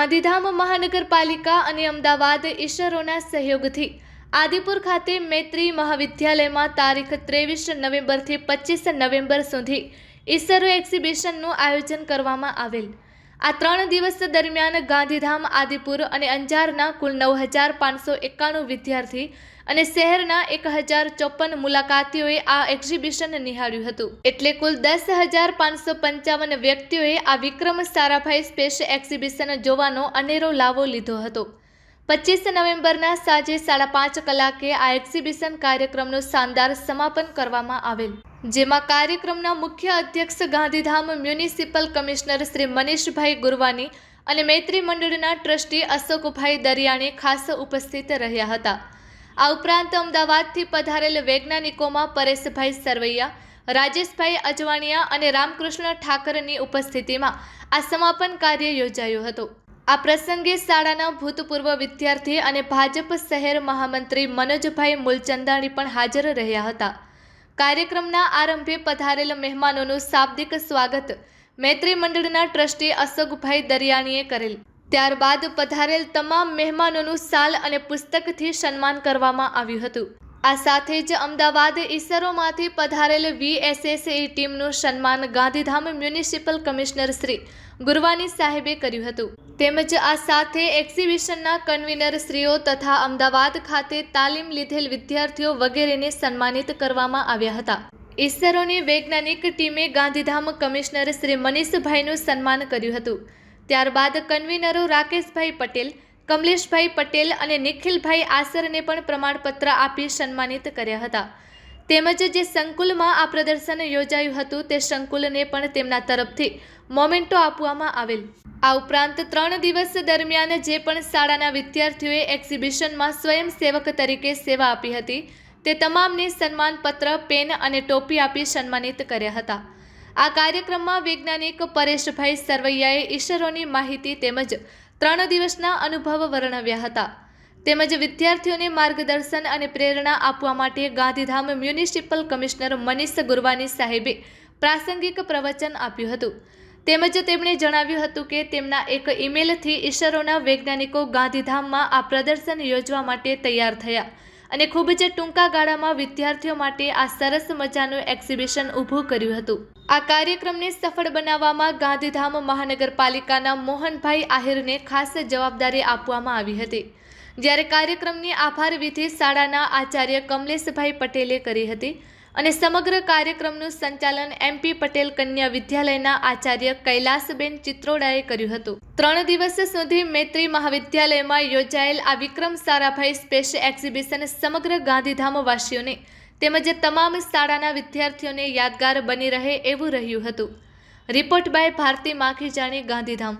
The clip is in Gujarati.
ગાંધીધામ મહાનગરપાલિકા અને અમદાવાદ ઈશરોના સહયોગથી આદિપુર ખાતે મૈત્રી મહાવિદ્યાલયમાં તારીખ ત્રેવીસ નવેમ્બરથી પચીસ નવેમ્બર સુધી ઈસરો એક્ઝિબિશનનું આયોજન કરવામાં આવેલ. આ ત્રણ દિવસ દરમિયાન ગાંધીધામ, આદિપુર અને અંજારના કુલ નવ હજાર પાંચસો એકાણું વિદ્યાર્થી અને શહેરના એક હજાર ચોપન મુલાકાતીઓએ આ એક્ઝિબિશન નિહાળ્યું હતું. એટલે કુલ દસ હજાર પાંચસો પંચાવન વ્યક્તિઓએ આ વિક્રમ સારાભાઈ સ્પેસ એક્ઝિબિશન જોવાનો અનેરો લાવો લીધો હતો. પચીસ નવેમ્બરના સાંજે સાડા પાંચ કલાકે આ એક્ઝિબિશન કાર્યક્રમનું શાનદાર સમાપન કરવામાં આવેલ. જેમાં કાર્યક્રમના મુખ્ય અધ્યક્ષ ગાંધીધામ મ્યુનિસિપલ કમિશનર શ્રી મનીષભાઈ ગુરવાની અને મૈત્રી મંડળના ટ્રસ્ટી અશોકભાઈ દરિયાણી ખાસ ઉપસ્થિત રહ્યા હતા. આ ઉપરાંત અમદાવાદથી પધારેલ વૈજ્ઞાનિકોમાં પરેશભાઈ સરવૈયા, રાજેશભાઈ અજવાણિયા અને રામકૃષ્ણ ઠાકરની ઉપસ્થિતિમાં આ સમાપન કાર્ય યોજાયું હતું. આ પ્રસંગે શાળાના ભૂતપૂર્વ વિદ્યાર્થી અને ભાજપ શહેર મહામંત્રી મનોજભાઈ મૂલચંદાણી પણ હાજર રહ્યા હતા. કાર્યક્રમના આરંભે પધારેલ મહેમાનોનું શાબ્દિક સ્વાગત મૈત્રી મંડળના ટ્રસ્ટી અશોકભાઈ દરિયાણીએ કરેલ. ત્યારબાદ પધારેલ તમામ મહેમાનોનું સાલ અને પુસ્તકથી સન્માન કરવામાં આવ્યું હતું. આ સાથે જ અમદાવાદ ઈસરોમાંથી પધારેલ વીએસએસઈ ટીમનું સન્માન ગાંધીધામ મ્યુનિસિપલ કમિશનર શ્રી ગુરવાની સાહેબે કર્યું હતું. તેમજ આ સાથે એક્ઝિબિશનના કન્વીનર શ્રીઓ તથા અમદાવાદ ખાતે તાલીમ લીધેલ વિદ્યાર્થીઓ વગેરેને સન્માનિત કરવામાં આવ્યા હતા. ઈસરોની વૈજ્ઞાનિક ટીમે ગાંધીધામ કમિશનર શ્રી મનીષભાઈનું સન્માન કર્યું હતું. ત્યારબાદ કન્વીનરો રાકેશભાઈ પટેલ કમલેશભાઈ પટેલ અને નિખિલભાઈ આસરને પણ પ્રમાણપત્ર આપી સન્માનિત કર્યા હતા. તેમજ જે સંકુલમાં આ પ્રદર્શન યોજાયું હતું, તે સંકુલને પણ તેમના તરફથી મોમેન્ટો આપવામાં આવેલ. આ ઉપરાંત ત્રણ દિવસ દરમિયાન જે પણ શાળાના વિદ્યાર્થીઓએ એક્ઝિબિશનમાં સ્વયંસેવક તરીકે સેવા આપી હતી, તે તમામને સન્માનપત્ર, પેન અને ટોપી આપી સન્માનિત કર્યા હતા. આ કાર્યક્રમમાં વૈજ્ઞાનિક પરેશભાઈ સરવૈયાએ ઈશરોની માહિતી તેમજ ત્રણ દિવસના અનુભવ વર્ણવ્યા હતા. તેમજ વિદ્યાર્થીઓને માર્ગદર્શન અને પ્રેરણા આપવા માટે ગાંધીધામ મ્યુનિસિપલ કમિશનર મનીષ ગુરવાની સાહેબે પ્રાસંગિક પ્રવચન આપ્યું હતું. તેમજ તેમણે જણાવ્યું હતું કે તેમના એક ઈમેલથી ઈશરોના વૈજ્ઞાનિકો ગાંધીધામમાં આ પ્રદર્શન યોજવા માટે તૈયાર થયા અને ખૂબ જ ટૂંકા ગાળામાં વિદ્યાર્થીઓ માટે આ સરસ મજાનું એક્ઝિબિશન ઊભું કર્યું હતું. આ કાર્યક્રમને સફળ બનાવવામાં ગાંધીધામ મહાનગરપાલિકાના મોહનભાઈ આહિરને ખાસ જવાબદારી આપવામાં આવી હતી. જ્યારે કાર્યક્રમની આભાર વિધિ શાળાના આચાર્ય કમલેશભાઈ પટેલે કરી હતી અને સમગ્ર કાર્યક્રમનું સંચાલન એમપી પટેલ કન્યા વિદ્યાલયના આચાર્ય કૈલાસબેન ચિત્રોડાએ કર્યું હતું. ત્રણ દિવસ સુધી મૈત્રી મહાવિદ્યાલયમાં યોજાયેલ આ વિક્રમ સારાભાઈ સ્પેશ એક્ઝિબિશન સમગ્ર ગાંધીધામ વાસીઓને તેમજ તમામ શાળાના વિદ્યાર્થીઓને યાદગાર બની રહે એવું રહ્યું હતું. Report by Bharti Makhijani Gandhidham.